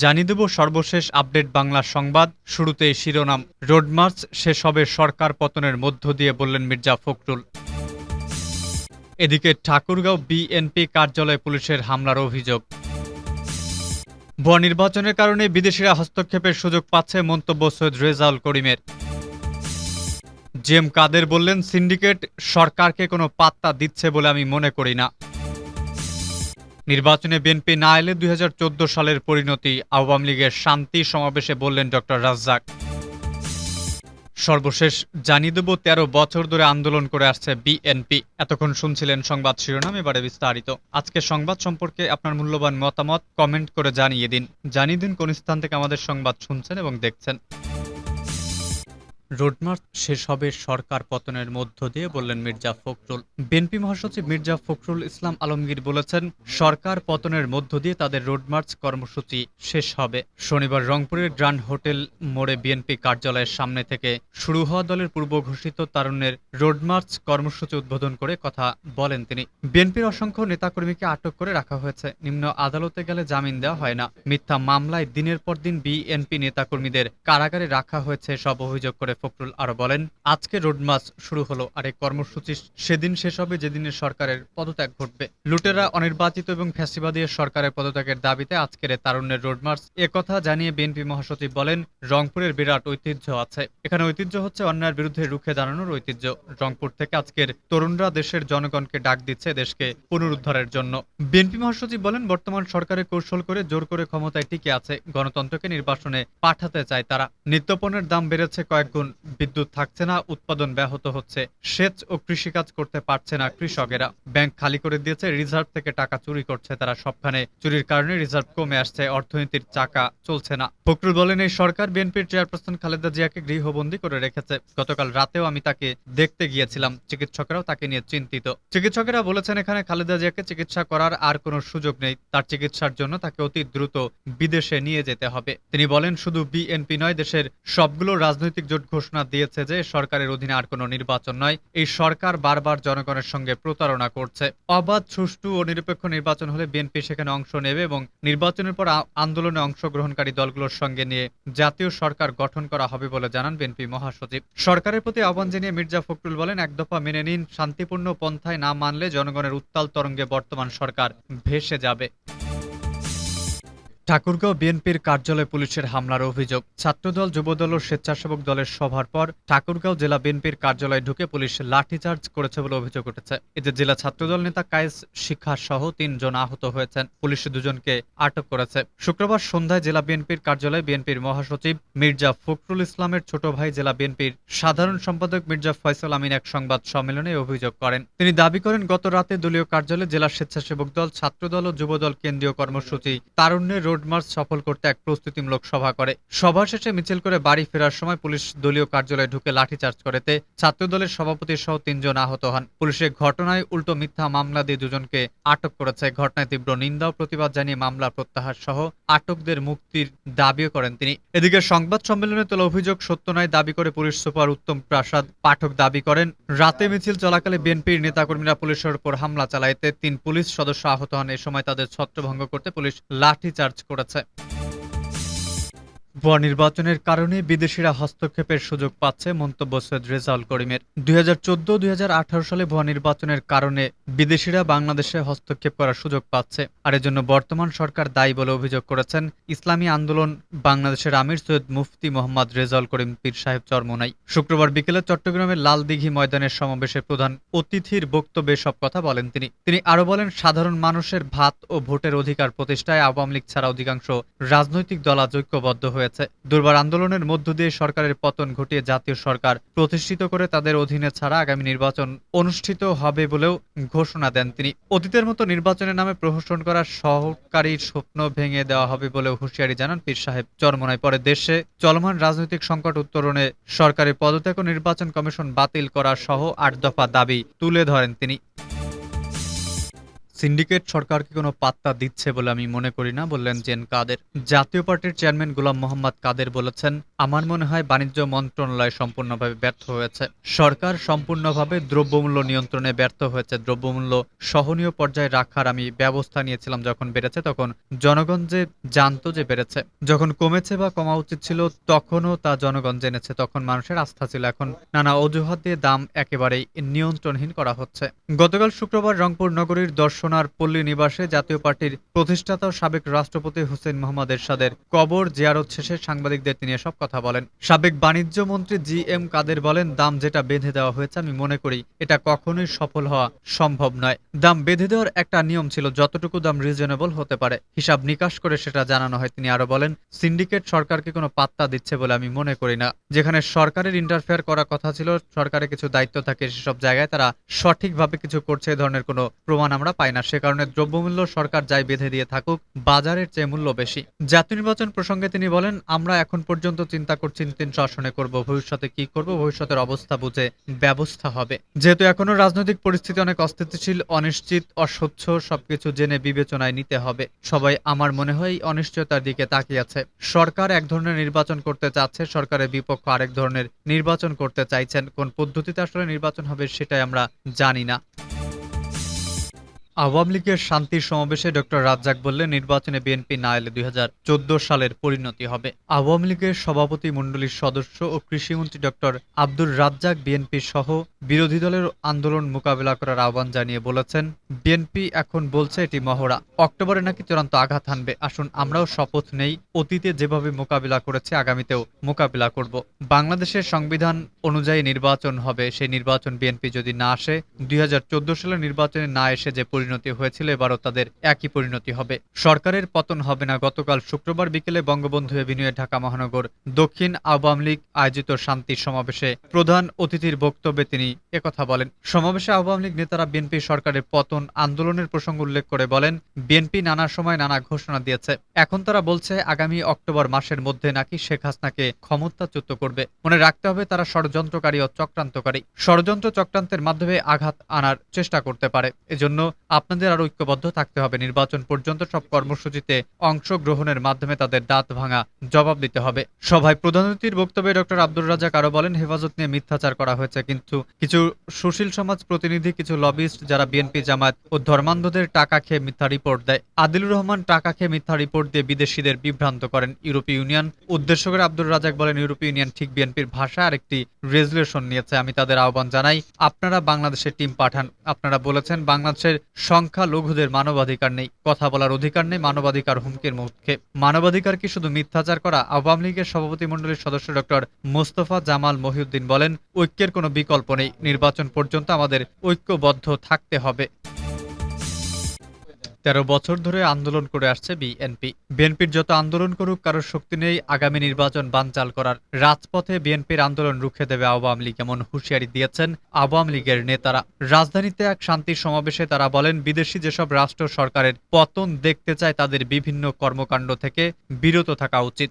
জানিয়ে দেব সর্বশেষ আপডেট বাংলা সংবাদ। শুরুতেই শিরোনাম। রোডমার্চ শেষ হবে সরকার পতনের মধ্য দিয়ে বললেন মির্জা ফখরুল। এদিকে ঠাকুরগাঁও বিএনপি কার্যালয়ে পুলিশের হামলার অভিযোগ। ভুয়া নির্বাচনের কারণে বিদেশিরা হস্তক্ষেপের সুযোগ পাচ্ছে মন্তব্য সৈয়দ রেজাউল করিমের। জেম কাদের বললেন, সিন্ডিকেট সরকারকে কোনো পাত্তা দিচ্ছে বলে আমি মনে করি না। নির্বাচনে বিএনপি না এলে দুই হাজার চোদ্দ সালের পরিণতি আওয়ামী লীগের শান্তি সমাবেশে বললেন ডক্টর রাজ্জাক। সর্বশেষ জানিয়ে দেব, তেরো বছর ধরে আন্দোলন করে আসছে বিএনপি। এতক্ষণ শুনছিলেন সংবাদ শিরোনাম, এবারে বিস্তারিত। আজকে সংবাদ সম্পর্কে আপনার মূল্যবান মতামত কমেন্ট করে জানিয়ে দিন। জানিয়ে দিন কোন স্থান থেকে আমাদের সংবাদ শুনছেন এবং দেখছেন। রোডমার্চ শেষ হবে সরকার পতনের মধ্য দিয়ে, বললেন মির্জা ফখরুল। বিএনপি মহাসচিব মির্জা ফখরুল ইসলাম আলমগীর বলেছেন, সরকার পতনের মধ্য দিয়ে তাদের রোডমার্চ কর্মসূচি শেষ হবে। শনিবার রংপুরের গ্র্যান্ড হোটেল মোড়ে বিএনপি কার্যালয়ের সামনে থেকে শুরু হওয়া দলের পূর্ব ঘোষিত তারুণ্যের রোডমার্চ কর্মসূচি উদ্বোধন করে কথা বলেন তিনি। বিএনপির অসংখ্য নেতাকর্মীকে আটক করে রাখা হয়েছে। নিম্ন আদালতে গেলে জামিন দেওয়া হয় না। মিথ্যা মামলায় দিনের পর দিন বিএনপি নেতাকর্মীদের কারাগারে রাখা হয়েছে, সব অভিযোগ করে ফখরুল আরও বলেন, আজকে রোডমার্চ শুরু হলো আর এই কর্মসূচি সেদিন শেষ হবে যেদিনে সরকারের পদত্যাগ ঘটবে। লুটেরা অনির্বাচিত এবং ফ্যাসিবাদী সরকারের পদত্যাগের দাবিতে আজকের তারুণ্যের রোডমার্চ একথা জানিয়ে বিএনপি মহাসচিব বলেন, রংপুরের বিরাট ঐতিহ্য আছে। এখানে ঐতিহ্য হচ্ছে অন্যায়ের বিরুদ্ধে রুখে দাঁড়ানোর ঐতিহ্য। রংপুর থেকে আজকের তরুণরা দেশের জনগণকে ডাক দিচ্ছে দেশকে পুনরুদ্ধারের জন্য। বিএনপি মহাসচিব বলেন, বর্তমান সরকারের কৌশল করে জোর করে ক্ষমতায় টিকে আছে। গণতন্ত্রকে নির্বাসনে পাঠাতে চায় তারা। নিত্যপণ্যের দাম বেড়েছে কয়েক গুণ। বিদ্যুৎ থাকছে না, উৎপাদন ব্যাহত হচ্ছে। সেচ ও কৃষিকাজ করতে পারছে না কৃষকেরা। ব্যাংক খালি করে দিয়েছে, রিজার্ভ থেকে টাকা চুরি করছে তারা সবখানে। চুরির কারণে রিজার্ভ কমে আসছে, অর্থনীতির চাকা চলছে না। ফখরুল বলেন, এই সরকার বিএনপির চেয়ারপারসন খালেদা জিয়াকে গৃহবন্দী করে রেখেছে। গতকাল রাতেও আমি তাকে দেখতে গিয়েছিলাম। চিকিৎসকেরাও তাকে নিয়ে চিন্তিত। চিকিৎসকেরা বলেছেন, এখানে খালেদা জিয়াকে চিকিৎসা করার আর কোনো সুযোগ নেই। তার চিকিৎসার জন্য তাকে অতি দ্রুত বিদেশে নিয়ে যেতে হবে। তিনি বলেন, শুধু বিএনপি নয়, দেশের সবগুলো রাজনৈতিক জোট ঘোষণা দিয়েছে যে সরকারের অধীনে আর কোনো নির্বাচন নয়। এই সরকার বারবার জনগণের সঙ্গে প্রতারণা করছে। অবাধ, সুষ্ঠু ও নিরপেক্ষ নির্বাচন হলে বিএনপি সেখানে অংশ নেবে এবং নির্বাচনের পর আন্দোলনে অংশগ্রহণকারী দলগুলোর সঙ্গে নিয়ে জাতীয় সরকার গঠন করা হবে বলে জানান বিএনপি মহাসচিব। সরকারের প্রতি আহ্বান জানিয়ে মির্জা ফখরুল বলেন, এক দফা মেনে নিন, শান্তিপূর্ণ পন্থায় না মানলে জনগণের উত্তাল তরঙ্গে বর্তমান সরকার ভেসে যাবে। ঠাকুরগাঁও বিএনপির কার্যালয়ে পুলিশের হামলার অভিযোগ। ছাত্রদল, যুবদল ও স্বেচ্ছাসেবক দলের সভার পর ঠাকুরগাঁও জেলা বিএনপির কার্যালয়ে ঢুকে পুলিশ লাঠিচার্জ করেছে বলে অভিযোগ উঠেছে। এতে জেলা ছাত্রদল নেতা কায়েস শিক্ষা সহ তিনজন আহত হয়েছেন। পুলিশ দুজনকে আটক করেছে। শুক্রবার সন্ধ্যায় জেলা বিএনপির কার্যালয়ে বিএনপির মহাসচিব মির্জা ফখরুল ইসলামের ছোট ভাই জেলা বিএনপির সাধারণ সম্পাদক মির্জা ফয়সাল আমিন এক সংবাদ সম্মেলনে অভিযোগ করেন। তিনি দাবি করেন, গত রাতে দলীয় কার্যালয়ে জেলা স্বেচ্ছাসেবক দল, ছাত্রদল ও যুবদল কেন্দ্রীয় কর্মসূচি তারুণ্যের রোড মার্চ সফল করতে এক প্রস্তুতিমূলক সভা করে। সভা শেষে মিছিল করে বাড়ি ফেরার সময় পুলিশ দলীয় কার্যালয়ে ঢুকে লাঠিচার্জ করেতে ছাত্রদলের সভাপতি সহ তিনজন আহত হন। পুলিশের ঘটনায় উল্টো মিথ্যা মামলা দিয়ে দুজনকে আটক করেছে। ঘটনায় তীব্র নিন্দা ও প্রতিবাদ জানিয়ে মামলা প্রত্যাহার সহ আটকদের মুক্তির দাবিও করেন তিনি। এদিকে সংবাদ সম্মেলনে তোলা অভিযোগ সত্য নয় দাবি করে পুলিশ সুপার উত্তম প্রাসাদ পাঠক দাবি করেন, রাতে মিছিল চলাকালে বিএনপির নেতাকর্মীরা পুলিশের উপর হামলা চালাইতে তিন পুলিশ সদস্য আহত হন। এ সময় তাদের ছত্রভঙ্গ করতে পুলিশ লাঠিচার্জ করেছে ভুয়া নির্বাচনের কারণে বিদেশিরা হস্তক্ষেপের সুযোগ পাচ্ছে মন্তব্য সৈয়দ রেজাউল করিমের। দুই হাজার চোদ্দ দুই সালে ভুয়া নির্বাচনের কারণে বিদেশিরা বাংলাদেশে হস্তক্ষেপ করার সুযোগ পাচ্ছে। আর এজন্য বর্তমান সরকার দায়ী বলে অভিযোগ করেছেন ইসলামী আন্দোলন বাংলাদেশের আমির সৈয়দ মুফতি মোহাম্মদ রেজাউল করিম পীর সাহেব চরমোনাই। শুক্রবার বিকেলে চট্টগ্রামের লালদিঘি ময়দানের সমাবেশে প্রধান অতিথির বক্তব্যে সব কথা বলেন তিনি। তিনি আরও বলেন, সাধারণ মানুষের ভাত ও ভোটের অধিকার প্রতিষ্ঠায় আওয়ামী লীগ ছাড়া অধিকাংশ রাজনৈতিক দল আজ ঐক্যবদ্ধ হয়েছে। দুর্বার আন্দোলনের মধ্য দিয়ে সরকারের পতন ঘটিয়ে জাতীয় সরকার প্রতিষ্ঠিত করে তাদের অধীনে ছাড়া আগামী নির্বাচন অনুষ্ঠিত হবে বলেও ঘোষণা দেন তিনি। অতীতের মতো নির্বাচনের নামে প্রহসন করা সহকারী স্বপ্ন ভেঙে দেওয়া হবে বলেও হুঁশিয়ারি জানান পীর সাহেব। চরমনায় পরে দেশে চলমান রাজনৈতিক সংকট উত্তরণে সরকারের পদত্যাগ নির্বাচন কমিশন বাতিল করা সহ আট দফা দাবি তুলে ধরেন তিনি। সিন্ডিকেট সরকারকে কোনো পাত্তা দিচ্ছে বলে আমি মনে করি না। বললেন জেন কাদের। জাতীয় পার্টির চেয়ারম্যান গোলাম মোহাম্মদ কাদের বলেছেন, আমার মনে হয় বাণিজ্য মন্ত্রণালয় সম্পূর্ণভাবে ব্যর্থ হয়েছে। সরকার সম্পূর্ণভাবে দ্রব্যমূল্য নিয়ন্ত্রণে ব্যর্থ হয়েছে। দ্রব্যমূল্য সহনীয় পর্যায়ে রাখার আমি ব্যবস্থা নিয়েছিলাম যখন বেড়েছে, তখন জনগণ যে জানতো যে বেড়েছে। যখন কমেছে বা কমা উচিত ছিল, তখনও তা জনগণ জেনেছে। তখন মানুষের আস্থা ছিল। এখন নানা অজুহাত দিয়ে দাম একেবারেই নিয়ন্ত্রণহীন করা হচ্ছে। গতকাল শুক্রবার রংপুর নগরীর দর্শনার পল্লী নিবাসে জাতীয় পার্টির প্রতিষ্ঠাতা ও সাবেক রাষ্ট্রপতি হোসেন মোহাম্মদ এরশাদের কবর জিয়ারত শেষে সাংবাদিকদের তিনি এসব কথা বলেন। সাবেক বাণিজ্য মন্ত্রী জি এম কাদের বলেন, দাম যেটা বেঁধে দেওয়া হয়েছে, আমি মনে করি এটা কখনোই সফল হওয়া সম্ভব নয়। দাম বেঁধে দেওয়ার একটা নিয়ম ছিল, যতটুকু দাম রিজনেবল হতে পারে। হিসাব নিকাশ করে সেটা জানানো হয়। তিনি আরও বলেন, সিন্ডিকেট সরকারকে কোনো পাত্তা দিচ্ছে বলে আমি মনে করি না। যেখানে সরকারের ইন্টারফেয়ার করার কথা ছিল সরকারের কিছু দায়িত্ব থাকে, সেসব জায়গায় তারা সঠিকভাবে কিছু করছে, এ ধরনের কোনো প্রমাণ আমরা পাই না, সে কারণে দ্রব্যমূল্য সরকার যাই বেঁধে দিয়ে থাকুক, বাজারের চেয়ে মূল্য বেশি। জাতীয় নির্বাচন প্রসঙ্গে তিনি বলেন, আমরা এখন পর্যন্ত চিন্তা করছি তিন শাসনে করব, ভবিষ্যতে কি করব, ভবিষ্যতের অবস্থা বুঝে ব্যবস্থা হবে। যেহেতু এখনও রাজনৈতিক পরিস্থিতি অনেক অস্থিতিশীল, অনিশ্চিত অস্বচ্ছ সবকিছু জেনে বিবেচনায় নিতে হবে। সবাই আমার মনে হয় অনিশ্চয়তার দিকে তাকিয়ে আছে। সরকার এক ধরনের নির্বাচন করতে চাচ্ছে, সরকারের বিপক্ষ আরেক ধরনের নির্বাচন করতে চাইছেন। কোন পদ্ধতিতে আসলে নির্বাচন হবে সেটাই আমরা জানি না। আওয়ামী লীগের শান্তির সমাবেশে ডক্টর রাজ্জাক বললেন, নির্বাচনে বিএনপি না এলে দুই সালের পরিণতি হবে। আওয়ামী লীগের সভাপতি মণ্ডলীর সদস্য ও কৃষিমন্ত্রী ডক্টর আব্দুর রাজ্জাক বিএনপি সহ বিরোধী দলের আন্দোলন মোকাবেলা করার আহ্বান জানিয়ে বলেছেন, বিএনপি এখন বলছে এটি মহড়া। অক্টোবরে নাকি চূড়ান্ত আঘাত হানবে। আসুন আমরাও শপথ নেই, অতীতে যেভাবে মোকাবিলা করেছে আগামীতেও মোকাবিলা করব। বাংলাদেশের সংবিধান অনুযায়ী নির্বাচন হবে। সেই নির্বাচন বিএনপি যদি না আসে, দুই হাজার চোদ্দ সালের নির্বাচনে না এসে যে পরিণতি হয়েছিল, এবারও তাদের একই পরিণতি হবে। সরকারের পতন হবে না। গতকাল শুক্রবার বিকেলে বঙ্গবন্ধু এভিনিউয়ে ঢাকা মহানগর দক্ষিণ আওয়ামী লীগ আয়োজিত শান্তি সমাবেশে প্রধান অতিথির বক্তব্যে তিনি একথা বলেন। সমাবেশে আওয়ামী লীগ নেতারা বিএনপি সরকারের পতন আন্দোলনের প্রসঙ্গ উল্লেখ করে বলেন, বিএনপি নানা সময় নানা ঘোষণা দিয়েছে। এখন তারা বলছে, আগামী অক্টোবর মাসের মধ্যে নাকি শেখ হাসিনাকে ক্ষমতাচ্যুত করবে। মনে রাখতে হবে, তারা ষড়যন্ত্রকারী ও চক্রান্তকারী। ষড়যন্ত্র চক্রান্তের মাধ্যমে আঘাত আনার চেষ্টা করতে পারে। এজন্য আপনাদের আরও ঐক্যবদ্ধ থাকতে হবে। নির্বাচন পর্যন্ত সব কর্মসূচিতে অংশগ্রহণের মাধ্যমে তাদের দাঁত ভাঙা জবাব দিতে হবে। সভায় প্রধান অতিথির বক্তব্যে ডক্টর আব্দুর রাজাক আরও বলেন, হেফাজত নিয়ে মিথ্যাচার করা হয়েছে, কিন্তু কিছু সুশীল সমাজ প্রতিনিধি, কিছু লবিস্ট যারা বিএনপি জামায়াত ও ধর্মান্ধদের টাকা খেয়ে মিথ্যা রিপোর্ট দেয়। আদিলুর রহমান টাকা খেয়ে মিথ্যা রিপোর্ট দিয়ে বিদেশিদের বিভ্রান্ত করেন ইউরোপীয় ইউনিয়ন। উদ্দেশ্য করে আব্দুর রাজাক বলেন, ইউরোপীয় ইউনিয়ন ঠিক বিএনপির ভাষা আর একটি রেজুলেশন নিয়েছে। আমি তাদের আহ্বান জানাই, আপনারা বাংলাদেশের টিম পাঠান। আপনারা বলেছেন, বাংলাদেশের সংখ্যা লঘুদের মানবাধিকার নেই, কথা বলার অধিকার নেই, মানবাধিকার হুমকির মুখে। মানবাধিকার কি শুধু মিথ্যাচার করা? আওয়ামী লীগের সভাপতি মণ্ডলীর সদস্য ডক্টর মোস্তফা জামাল মহিউদ্দিন বলেন, ঐক্যের কোনো বিকল্প নেই, নির্বাচন পর্যন্ত আমাদের ঐক্যবদ্ধ থাকতে হবে। তেরো বছর ধরে আন্দোলন করে আসছে বিএনপি। বিএনপির যত আন্দোলন করুক, কারোর শক্তি নেই আগামী নির্বাচন বানচাল করার। রাজপথে বিএনপির আন্দোলন রুখে দেবে আওয়ামী লীগ, এমন হুঁশিয়ারি দিয়েছেন আওয়ামী লীগের নেতারা। রাজধানীতে এক শান্তির সমাবেশে তারা বলেন, বিদেশি যেসব রাষ্ট্র সরকারের পতন দেখতে চায়, তাদের বিভিন্ন কর্মকাণ্ড থেকে বিরত থাকা উচিত।